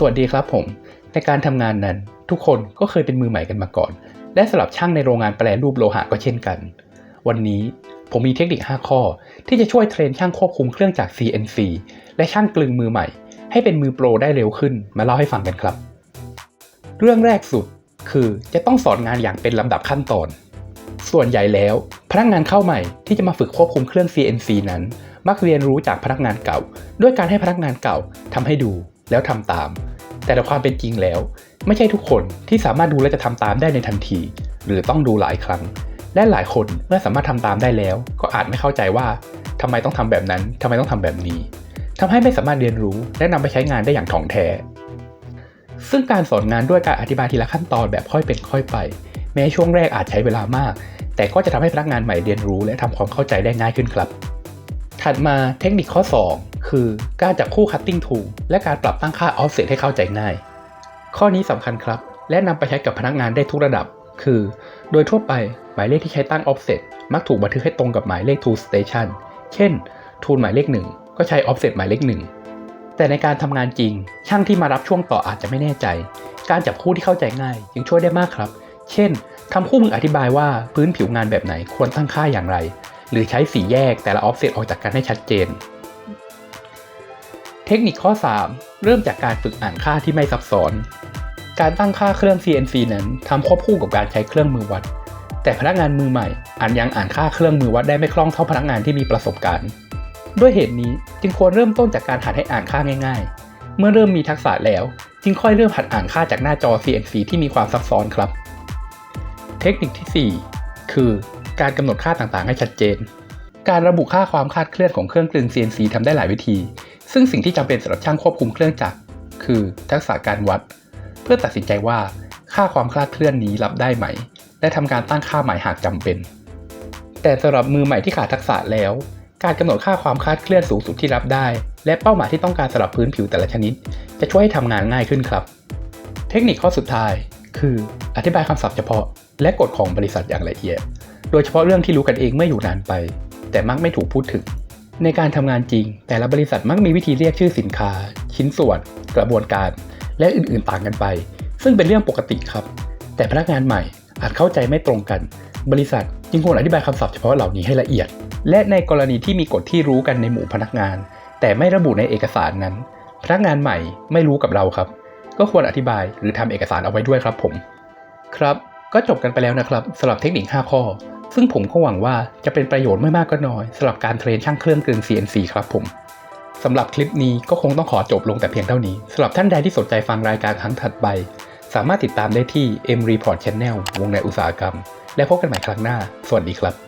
สวัสดีครับผม ในการทำงานนั้น ทุกคนก็เคยเป็นมือใหม่กันมาก่อน และสำหรับช่างในโรงงานแปรรูปโลหะก็เช่นกัน วันนี้ผมมีเทคนิค 5 ข้อ ที่จะช่วยเทรนช่างควบคุมเครื่องจัก CNC และช่างกลึงมือใหม่ ให้เป็นมือโปรได้เร็วขึ้นมาเล่าให้ฟังกันครับ เรื่องแรกสุดคือจะต้องสอนงานอย่างเป็นลำดับขั้นตอน ส่วนใหญ่แล้ว พนักงานเข้าใหม่ที่จะมาฝึกควบคุมเครื่อง CNC นั้น มักเรียนรู้จากพนักงานเก่า ด้วยการให้พนักงานเก่าทำให้ดูแล้วทำตาม แต่ในความเป็นจริงแล้ว ไม่ใช่ทุกคนที่สามารถดูและจะทำตามได้ในทันที หรือต้องดูหลายครั้ง และหลายคนเมื่อสามารถทำตามได้แล้ว ก็อาจไม่เข้าใจว่าทำไมต้องทำแบบนั้นทำไมต้องทำแบบนี้ทำให้ไม่สามารถเรียนรู้และนำไปใช้งานได้อย่างถ่องแท้ซึ่งการสอนงานด้วยการอธิบายทีละขั้นตอนแบบค่อยเป็นค่อยไป แม้ช่วงแรกอาจใช้เวลามาก แต่ก็จะทำให้พนักงานใหม่เรียนรู้และทำความเข้าใจได้ง่ายขึ้นครับ ถัดมาเทคนิคข้อ 2 คือการจับคู่ cutting tool และการปรับตั้งค่า offset ให้เข้าใจง่าย ข้อนี้สำคัญครับ และนำไปใช้กับพนักงานได้ทุกระดับ คือ โดยทั่วไปหมายเลขที่ใช้ตั้ง offset มักถูกบันทึกให้ตรงกับหมายเลข tool station เช่น tool หมายเลข 1 ก็ใช้ offset หมายเลข 1 แต่ในการทำงานจริง ช่างที่มารับช่วงต่ออาจจะไม่แน่ใจ การจับคู่ที่เข้าใจง่ายจึงช่วยได้มากครับ เช่นทำคู่มืออธิบายว่าพื้นผิวงานแบบไหนควรตั้งค่าอย่างไร หรือใช้สีแยกแต่ละ offset ออกจากกันให้ชัดเจน เทคนิคข้อ 3 เริ่มจากการฝึกอ่านค่าที่ไม่ซับซ้อน การตั้งค่าเครื่อง CNC นั้นทำควบคู่กับการใช้เครื่องมือวัด แต่พนักงานมือใหม่อาจยังอ่านค่าเครื่องมือวัดได้ไม่คล่องเท่าพนักงานที่มีประสบการณ์ ด้วยเหตุนี้จึงควรเริ่มต้นจากการหัดให้อ่านค่าง่าย ๆ เมื่อเริ่มมีทักษะแล้ว จึงค่อยเริ่มหัดอ่านค่าจากหน้าจอ CNC ที่มีความซับซ้อนครับ เทคนิคทีสี่4 คือ การกำหนดค่าต่างๆ ให้ชัดเจน การระบุค่าความคาดเคลื่อนของเครื่องกลึง CNC ทำได้หลายวิธี ซึ่งสิ่งที่จำเป็นสำหรับช่างควบคุมเครื่องจักรคือทักษะการวัด เพื่อตัดสินใจว่าค่าความคลาดเคลื่อนนี้รับได้ไหม และทำการตั้งค่าใหม่หากจำเป็น แต่สำหรับมือใหม่ที่ขาดทักษะแล้ว การกำหนดค่าความคลาดเคลื่อนสูงสุดที่รับได้ และเป้าหมายที่ต้องการสำหรับพื้นผิวแต่ละชนิด จะช่วยให้ทำงานง่ายขึ้นครับ เทคนิคข้อสุดท้าย คือ อธิบายคำศัพท์เฉพาะ และกฎของบริษัทอย่างละเอียด โดยเฉพาะเรื่องที่รู้กันเองเมื่ออยู่นานไป แต่มักไม่ถูกพูดถึง ในการทำงานจริง แต่ละบริษัทมักมีวิธีเรียกชื่อสินค้า ชิ้นส่วน กระบวนการ และอื่นๆต่างกันไป ซึ่งเป็นเรื่องปกติครับ แต่พนักงานใหม่อาจเข้าใจไม่ตรงกัน บริษัทจึงควรอธิบายคำศัพท์เฉพาะเหล่านี้ให้ละเอียด และในกรณีที่มีกฎที่รู้กันในหมู่พนักงาน แต่ไม่ระบุในเอกสารนั้น พนักงานใหม่ไม่รู้กับเราครับ ก็ควรอธิบายหรือทำเอกสารเอาไว้ด้วยครับผม ครับ ก็จบกันไปแล้วนะครับสำหรับเทคนิค 5 ข้อ ซึ่งผมก็หวังว่าจะเป็นประโยชน์ไม่มากก็น้อยสำหรับการเทรนช่างเครื่องกลืน CNC ครับผมสำหรับคลิปนี้ก็คงต้องขอจบลงแต่เพียงเท่านี้สำหรับท่านใดที่สนใจฟังรายการครั้งถัดไป สามารถติดตามได้ที่ M Report Channel วงในอุตสาหกรรม และพบกันใหม่ครั้งหน้า สวัสดีครับ